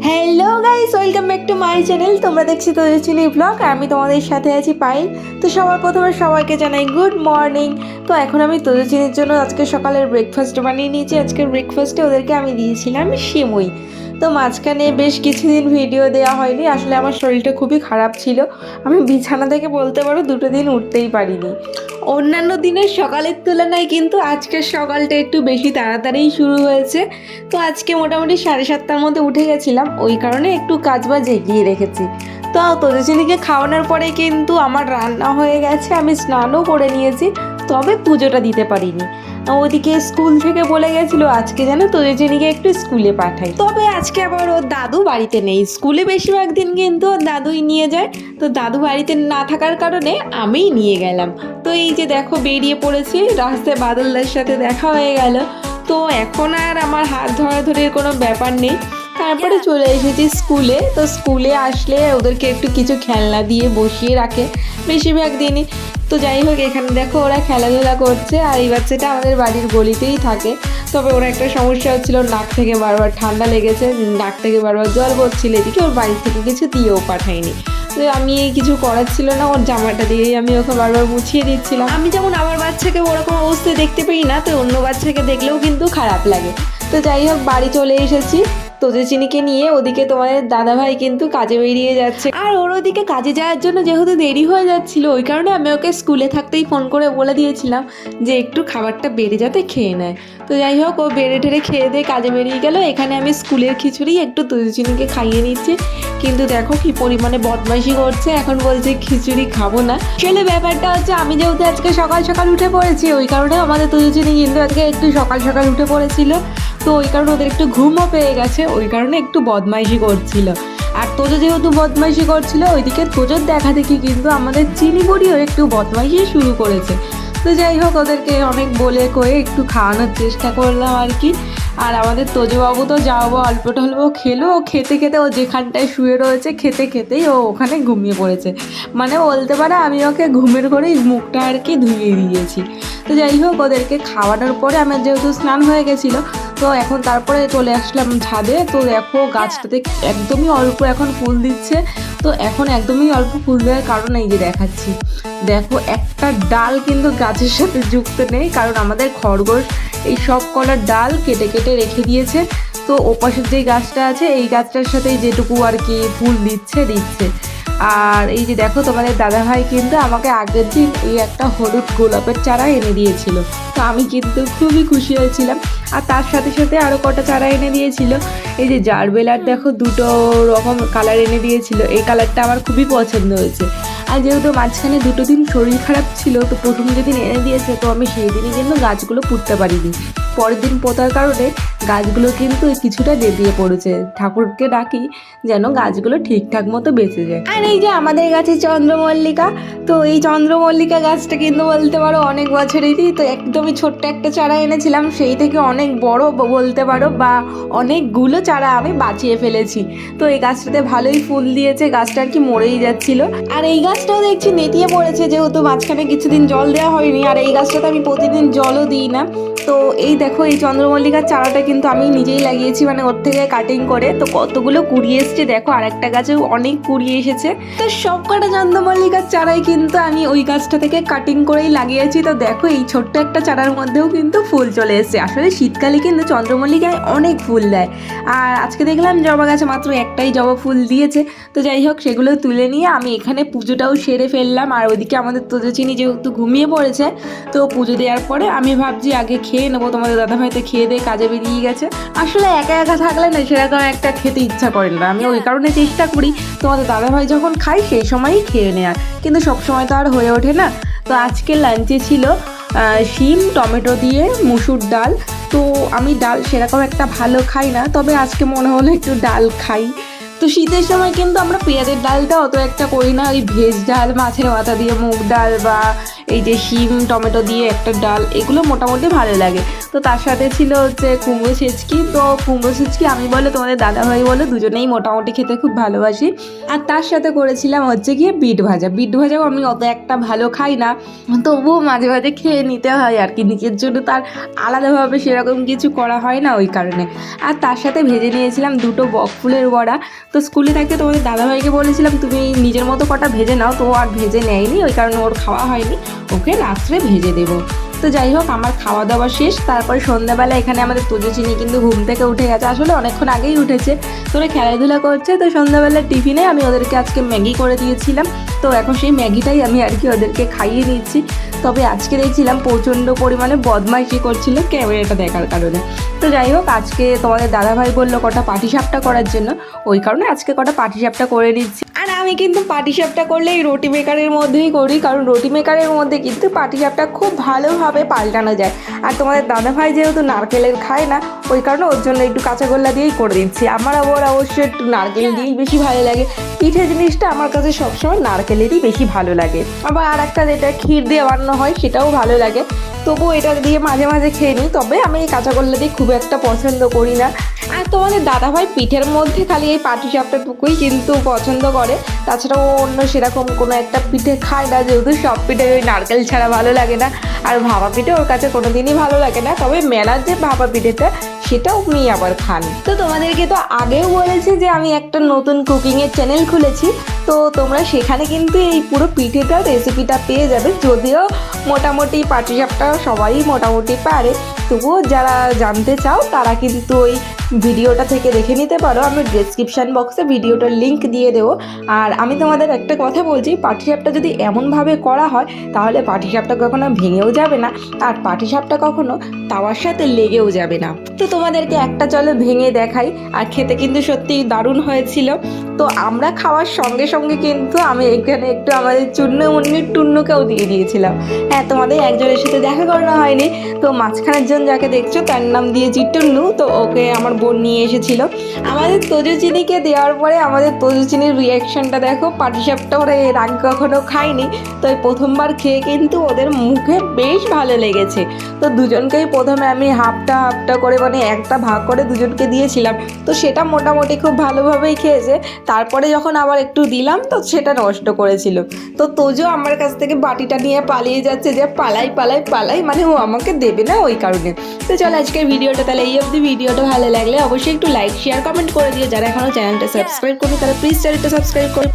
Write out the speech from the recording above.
Hello guys welcome back to my channel তোমরা দেখছি তোদের চিনি ব্লগ আমি তোমাদের সাথে আছি পাইল। তো সবার প্রথমে সবাইকে জানাই গুড মর্নিং তো এখন আমি তোদের চিনির জন্য আজকে সকালের ব্রেকফাস্ট বানিয়ে নিয়েছি। আজকের ব্রেকফাস্টে ওদেরকে আমি দিয়েছিলাম সিমুই তো মাঝখানে বেশ কিছুদিন ভিডিও দেওয়া হয়নি। আসলে আমার শরীরটা খুবই খারাপ ছিল। আমি বিছানা থেকে বলতে পারো দুটো দিন উঠতেই পারিনি। অন্যান্য দিনের সকালের তুলনায় কিন্তু আজকের সকালটা একটু বেশি তাড়াতাড়িই শুরু হয়েছে। তো আজকে মোটামুটি সাড়ে সাতটার মধ্যে উঠে গেছিলাম। ওই কারণে একটু কাজ বাজ এগিয়ে রেখেছি। তো তোদেচিনিকে খাওয়ানোর পরে কিন্তু আমার রান্না হয়ে গেছে। আমি স্নানও করে নিয়েছি। তবে পুজোটা দিতে পারিনি। ওদিকে স্কুল থেকে বলে গেছিল, আজকে যেন তোদেচিনিকে একটু স্কুলে পাঠাই। তবে আজকে আবার ওর দাদু বাড়িতে নেই। স্কুলে বেশিরভাগ দিন কিন্তু ওর দাদুই নিয়ে যায়। তো দাদু বাড়িতে না থাকার কারণে আমিই নিয়ে গেলাম। তো এই যে দেখো, বেরিয়ে পড়েছি। রাস্তায় বাদলদার সাথে দেখা হয়ে গেল। তো এখন আর আমার হাত ধরাধরির কোনো ব্যাপার নেই। তারপরে চলে এসেছি স্কুলে। তো স্কুলে আসলে ওদেরকে একটু কিছু খেলনা দিয়ে বসিয়ে রাখে। বেশিরভাগ দিনই তো যাই হোক, এখানে দেখো ওরা খেলাধুলা করছে আর এই বাচ্চাটা আমাদের বাড়ির গলিতেই থাকে। তবে ওর একটা সমস্যা হচ্ছিল, নাক থেকে বারবার ঠান্ডা লেগেছে, নাক থেকে বারবার জল পড়ছিল, এদিকে ওর বাড়ি থেকে কিছু দিয়েও পাঠায়নি। তো আমি কিছু করার ছিল না, ওর জামাটা দিয়েই আমি ওকে বারবার মুছিয়ে দিচ্ছিলাম। আমি যেমন আমার বাচ্চাকে ওরকম অবস্থায় দেখতে পাই না, তো অন্য বাচ্চাকে দেখলেও কিন্তু খারাপ লাগে। তো যাই হোক, বাড়ি চলে এসেছি। তোদের চিনিকে নিয়ে ওদিকে তোমাদের দাদাভাই কিন্তু কাজে বেরিয়ে যাচ্ছে। আর ওর ওদিকে কাজে যাওয়ার জন্য যেহেতু দেরি হয়ে যাচ্ছিল, ওই কারণে আমি ওকে স্কুলে থাকতেই ফোন করে বলে দিয়েছিলাম যে একটু খাবারটা বেড়ে যাতে খেয়ে নেয়। তো যাই হোক, ও বেড়ে টেড়ে খেয়ে দিয়ে কাজে বেরিয়ে গেল। এখানে আমি স্কুলের খিচুড়ি, একটু তোদের খাইয়ে নিচ্ছি। কিন্তু দেখো কি পরিমাণে বদমাইশি করছে, এখন বলছে খিচুড়ি খাব না। আসলে ব্যাপারটা হচ্ছে আমি যেহেতু আজকে সকাল সকাল উঠে পড়েছি, ওই কারণে আমাদের তুলচিনি কিন্তু আজকে একটু সকাল সকাল উঠে পড়েছিল। তো ওই কারণে ওদের একটু ঘুমও পেয়ে গেছে, ওই কারণে একটু বদমাইশি করছিল। আর তোজো যেহেতু বদমাইশি করছিল, ওইদিকে তোজোর দেখা দেখি কিন্তু আমাদের চিনি বুড়িও একটু বদমাইশি শুরু করেছে। তো যাই হোক, ওদেরকে অনেক বলে কয়ে একটু খাওয়ানোর চেষ্টা করলাম আর কি। আর আমাদের তোজবাবু তো যাও বা অল্প টল্প খেলো, ও খেতে খেতে ও যেখানটায় শুয়ে রয়েছে, খেতে খেতেই ও ওখানে ঘুমিয়ে পড়েছে। মানে বলতে পারে আমি ওকে ঘুমের ঘরেই মুখটা আর কি ধুয়ে দিয়েছি। তো যাই হোক, ওদেরকে খাওয়ানোর পরে আমার যেহেতু স্নান হয়ে গেছিল, তো এখন তারপরে চলে আসলাম ছাদে। তো দেখো, গাছটাতে একদমই অল্প এখন ফুল দিচ্ছে। তো এখন একদমই অল্প ফুল দেওয়ার কারণে এই যে দেখাচ্ছি। দেখো, একটা ডাল কিন্তু গাছের সাথে যুক্ত নেই, কারণ আমাদের খরগোশ এই সব কলার ডাল কেটে কেটে রেখে দিয়েছে। তো ওপাশের যে গাছটা আছে, এই গাছটার সাথে যেটুকু আর কি ফুল দিচ্ছে দিচ্ছে। আর এই যে দেখো তোমাদের দাদাভাই কিন্তু আমাকে আগের দিন এই একটা হলুদ গোলাপের চারা এনে দিয়েছিল। তো আমি কিন্তু খুবই খুশি হয়েছিলাম। আর তার সাথে সাথে আরও কটা চারা এনে দিয়েছিল। এই যে জারবেলার দেখো দুটো রকম কালার এনে দিয়েছিল। এই কালারটা আমার খুবই পছন্দ হয়েছে। আর যেহেতু মাঝখানে দুটো দিন শরীর খারাপ ছিল, তো প্রথম যেদিন এনে দিয়েছে, তো আমি সেই দিনই কিন্তু গাছগুলো পুঁততে পারিনি। পরের দিন পোতার কারণে গাছগুলো কিন্তু কিছুটা বেরিয়ে পড়েছে। ঠাকুরকে ডাকি যেন গাছগুলো ঠিকঠাক মতো বেঁচে যায়। আর এই যে আমাদের গাছে চন্দ্রমল্লিকা, তো এই চন্দ্রমল্লিকা গাছটা কিন্তু বলতে পারো অনেক বছরেরই, তো একদমই ছোট্ট একটা চারা এনেছিলাম, সেই থেকে অনেক বড় বলতে পারো বা অনেকগুলো চারা আমি বাঁচিয়ে ফেলেছি। তো এই গাছটাতে ভালোই ফুল দিয়েছে, গাছটা আর কি মরেই যাচ্ছিল। আর এই গাছটাও দেখছি নেতিয়ে পড়েছে, যেহেতু মাঝখানে কিছুদিন জল দেওয়া হয়নি, আর এই গাছটাতে আমি প্রতিদিন জলও দিই না। তো এই দেখো, এই চন্দ্রমল্লিকার চারাটা কিন্তু আমি নিজেই লাগিয়েছি মানে ওর থেকে কাটিং করে। তো কতগুলো কুড়ি এসছে দেখো আর একটা গাছেও অনেক কুড়ি এসেছে। তো সব কটা চন্দ্রমল্লিকার চারাই কিন্তু আমি ওই গাছটা থেকে কাটিং করেই লাগিয়েছি। তো দেখো, এই ছোট্ট একটা চারার মধ্যেও কিন্তু ফুল চলে এসেছে। আসলে শীতকালে কিন্তু চন্দ্রমল্লিকায় অনেক ফুল দেয়। আর আজকে দেখলাম জবা গাছে মাত্র একটাই জবা ফুল দিয়েছে। তো যাই হোক, সেগুলো তুলে নিয়ে আমি এখানে পুজোটাও সেরে ফেললাম। আর ওইদিকে আমাদের তোজচিনি যেহেতু ঘুমিয়ে পড়েছে, তো পুজো দেওয়ার পরে আমি ভাবছি আগে খেয়ে নেব। তোমাদের দাদাভাই তো খেয়ে দিয়ে কাজে বেরিয়ে গেছে আসলে একা একা থাকলে না সেরকম একটা খেতে ইচ্ছা করে না। আমি ওই কারণে চেষ্টা করি তোমাদের দাদাভাই যখন খাই সেই সময়ই খেয়ে নেওয়ার কিন্তু সব সময় তো আর হয়ে ওঠে না। তো আজকে লাঞ্চে ছিল শিম টমেটো দিয়ে মুসুর ডাল। তো আমি ডাল সেরকম একটা ভালো খাই না তবে আজকে মনে হলো একটু ডাল খাই। তো শীতের সময় কিন্তু আমরা পেঁয়াজের ডালটা অত একটা করি না। ওই ভেজ ডাল মাছের মাথা দিয়ে মুগ ডাল বা এই যে শিম টমেটো দিয়ে একটা ডাল, এগুলো মোটামুটি ভালো লাগে। তো তার সাথে ছিল হচ্ছে কুমড়ো ছেচকি তো কুমড়ো ছেচকি আমি বলে তোমাদের দাদাভাই বলে, দুজনেই মোটামুটি খেতে খুব ভালোবাসি। আর তার সাথে করেছিলাম হচ্ছে গিয়ে বিট ভাজা। বিট ভাজাও আমি অত একটা ভালো খাই না, তবুও মাঝে মাঝে খেয়ে নিতে হয় আর কি। নিজের জন্য তার আলাদাভাবে সেরকম কিছু করা হয় না ওই কারণে। আর তার সাথে ভেজে নিয়েছিলাম দুটো বক ফুলের বড়া। তো স্কুলে থাকতে তোমাদের দাদাভাইকে বলেছিলাম, তুমি নিজের মতো কটা ভেজে নাও। তো আর ভেজে নেয়নি, ওই কারণে ওর খাওয়া হয়নি। ওকে রাত্রে ভেজে দেবো। তো যাই হোক, আমার খাওয়া দাওয়া শেষ। তারপরে সন্ধ্যাবেলা এখানে আমাদের চিনি কিন্তু ঘুম থেকে উঠে গেছে। আসলে অনেকক্ষণ আগেই উঠেছে। তো ওরা খেলাধুলা করছে, তো সন্ধ্যাবেলার টিফিনে আমি ওদেরকে আজকে ম্যাগি করে দিয়েছিলাম। তো এখন সেই ম্যাগিটাই আমি আর কি ওদেরকে খাইয়ে নিচ্ছি তবে আজকে দেখছিলাম প্রচণ্ড পরিমাণে বদমাইশি করছিল ক্যামেরাটা দেখার কারণে। তো যাই হোক, আজকে তোমাদের দাদাভাই বলল কটা পাটিসাপটা করার জন্য। ওই কারণে আজকে কটা পাটিসাপটা করে নিচ্ছি। আর আমি কিন্তু পাটিসাপটা করলে এই রুটি মেকারের মধ্যেই করি কারণ রুটি মেকারের মধ্যে কিন্তু পাটিসাপটা খুব ভালোভাবে পাল্টানো যায়। আর তোমাদের দাদাভাই যেহেতু নারকেলের খায় না ওই কারণে ওর জন্য একটু কাঁচা গোল্লা দিয়েই করে দিচ্ছি। আমার আবার অবশ্যই একটু নারকেল দিয়েই বেশি ভালো লাগে। পিঠে জিনিসটা আমার কাছে সবসময় নারকেলেরই বেশি ভালো লাগে। আবার আর একটা যেটা ক্ষীর দিয়ে বানানো হয় সেটাও ভালো লাগে। তবুও এটা দিয়ে মাঝে মাঝে খেয়ে নিই তবে আমি এই কাঁচা গোল্লা দিয়ে খুব একটা পছন্দ করি না। আর তোমাদের দাদাভাই পিঠের মধ্যে খালি এই পাটি সাপটাটুকুই কিন্তু পছন্দ করে। তাছাড়াও অন্য সেরকম কোনো একটা পিঠে খায় না, যেহেতু সব পিঠে ওই নারকেল ছাড়া ভালো লাগে না। আর ভাপা পিঠে ওর কাছে কোনো দিনই ভালো লাগে না, তবে মেলার যে ভাপা পিঠেটা, সেটাও উনি আবার খান। তো তোমাদেরকে তো আগেও বলেছি যে আমি একটা নতুন কুকিংয়ের চ্যানেল খুলেছি, তো তোমরা সেখানে কিন্তু এই পুরো পিঠেটার রেসিপিটা পেয়ে যাবে। যদিও মোটামুটি পাটিসাপটা সবাই মোটামুটি পারে, তবুও যারা জানতে চাও, তারা কিন্তু ওই ভিডিওটা থেকে দেখে নিতে পারো। আমি ডেসক্রিপশান বক্সে ভিডিওটার লিঙ্ক দিয়ে দেবো। আর আমি তোমাদের একটা কথা বলছি পাটিসাপটা যদি এমনভাবে করা হয়, তাহলে পাটিসাপটা কখনো ভেঙেও যাবে না। আর পাটিসাপটা কখনো তাওয়ার সাথে লেগেও যাবে না। তো তোমাদেরকে একটা চলো ভেঙে দেখাই, আর খেতে কিন্তু সত্যি দারুণ হয়েছিল। তো আমরা খাওয়ার সঙ্গে সঙ্গে কিন্তু আমি এখানে একটু আমাদের চূর্ণ মুন্নির টুন্নুকেও দিয়ে দিয়েছিলাম। হ্যাঁ তোমাদের একজনের সাথে দেখা করানো হয়নি। তো মাঝখানের জন যাকে দেখছ, তার নাম দিয়েছি টুন্নু। তো ওকে আমার বোন নিয়ে এসেছিল। আমাদের তজু চিনিকে দেওয়ার পরে আমাদের তজু চিনির রিয়াকশনটা দেখো, পাটিসাপটা ওরা এর আগে কখনো খায়নি। তো প্রথমবার খেয়ে কিন্তু ওদের মুখে বেশ ভালো লেগেছে। তো দুজনকেই প্রথমে আমি হাফটা হাফটা করে মানে একটা ভাগ করে দুজনকে দিয়েছিলাম। তো সেটা মোটামুটি খুব ভালোভাবেই খেয়েছে। তারপরে যখন আবার একটু দিলাম, তো সেটা নষ্ট করেছিল। তো তোজো আমার কাছ থেকে বাটিটা নিয়ে পালিয়ে যাচ্ছে যে পালাই পালাই পালাই মানে ও আমাকে দেবে না ওই কারণে। তো চলো আজকের ভিডিওটা তাহলে এই অবধি। ভিডিওটা ভালো লাগলে অবশ্যই একটু লাইক শেয়ার কমেন্ট করে দিও। যারা এখনও চ্যানেলটা সাবস্ক্রাইব করবে তারা প্লিজ চ্যানেলটা সাবস্ক্রাইব করে